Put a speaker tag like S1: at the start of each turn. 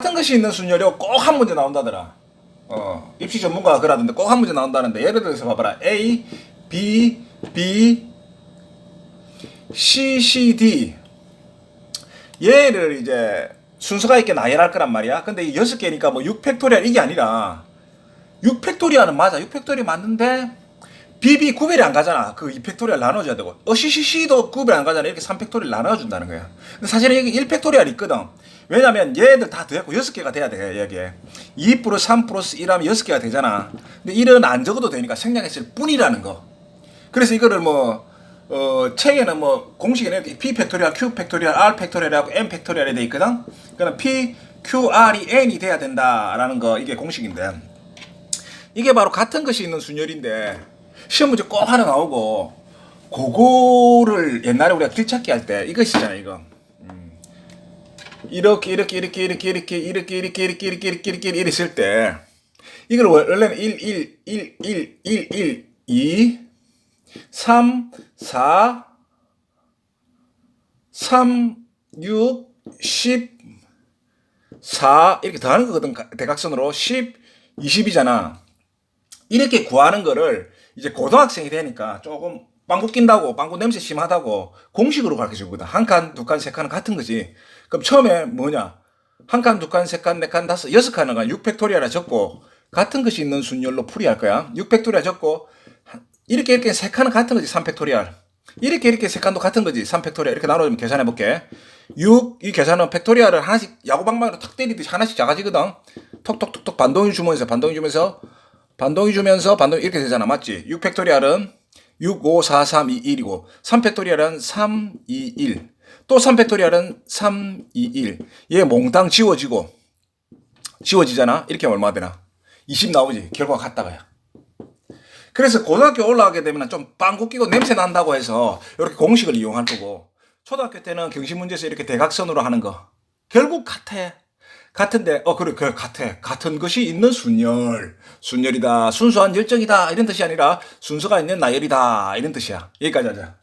S1: 같은 것이 있는 순열이 꼭 한 문제 나온다더라. 어, 입시 전문가가 그러던데 꼭 한 문제 나온다는데 예를 들어서 봐봐라. A, B, B, C, C, D. 얘를 이제 순서가 있게 나열할 거란 말이야. 근데 이 여섯 개니까 뭐 6팩토리얼 이게 아니라 6팩토리얼은 맞아. 6팩토리얼 맞는데 BB 구별이 안 가잖아. 그 2팩토리얼 나눠줘야 되고. 어, CCC도 구별 안 가잖아. 이렇게 3팩토리얼 나눠준다는 거야. 근데 사실은 여기 1팩토리얼 있거든. 왜냐면 얘들 다 더했고 6개가 돼야 돼, 여기에. 2 플러스 3 플러스 1 하면 6개가 되잖아. 근데 1은 안 적어도 되니까 생략했을 뿐이라는 거. 그래서 이거를 뭐, 어, 책에는 뭐, 공식에는 P 팩토리얼, Q 팩토리얼, R 팩토리얼하고 M 팩토리얼에 돼 있거든? 그럼 P, Q, R이 N이 돼야 된다라는 거, 이게 공식인데. 이게 바로 같은 것이 있는 순열인데, 시험 문제 꼭 하나 나오고, 그거를 옛날에 우리가 길찾기 할 때, 이거 있잖아, 이거. 음. 이렇게, 이렇게, 이렇게, 이렇게, 이렇게, 이렇게, 이렇게, 이렇게, 이렇게, 이렇게, 이렇게, 이렇게 있을 때, 이걸 원래는 1, 1, 1, 1, 1, 1, 2, 3, 4, 3, 6, 10, 4 이렇게 더하는 거거든 가- 대각선으로 10, 20이잖아. 이렇게 구하는 거를 이제 고등학생이 되니까 조금 빵꾸 낀다고 빵꾸 냄새 심하다고 공식으로 가르쳐 주거든. 한 칸, 두 칸, 세 칸은 같은 거지. 그럼 처음에 뭐냐? 한 칸, 두 칸, 세 칸, 네 칸, 다섯, 여섯 칸은 6팩토리얼에 적고 같은 것이 있는 순열로 풀이할 거야. 6팩토리얼 적고 이렇게 이렇게 세 칸은 같은 거지. 3팩토리얼. 이렇게 이렇게 세 칸도 같은 거지. 3팩토리얼. 이렇게 나눠주면 계산해 볼게. 6, 이 계산은 팩토리얼을 하나씩 야구방망이로 탁 때리듯이 하나씩 작아지거든. 톡톡톡톡 반동이 주면서 반동이 주면서 반동이 주면서 반동이 이렇게 되잖아. 맞지? 6 팩토리얼은 6, 5, 4, 3, 2, 1이고 3 팩토리얼은 3, 2, 1. 또 3 팩토리얼은 3, 2, 1. 얘 몽땅 지워지고 지워지잖아. 이렇게 하면 얼마 되나? 20 나오지. 결과가 같다가야. 그래서 고등학교 올라가게 되면 좀 빵꾸 끼고 냄새 난다고 해서 이렇게 공식을 이용할 거고 초등학교 때는 경시 문제에서 이렇게 대각선으로 하는 거 결국 같아. 같은데 어 그래 그 같아. 같은 것이 있는 순열. 순열이다. 순수한 열정이다. 이런 뜻이 아니라 순서가 있는 나열이다. 이런 뜻이야. 여기까지 하자.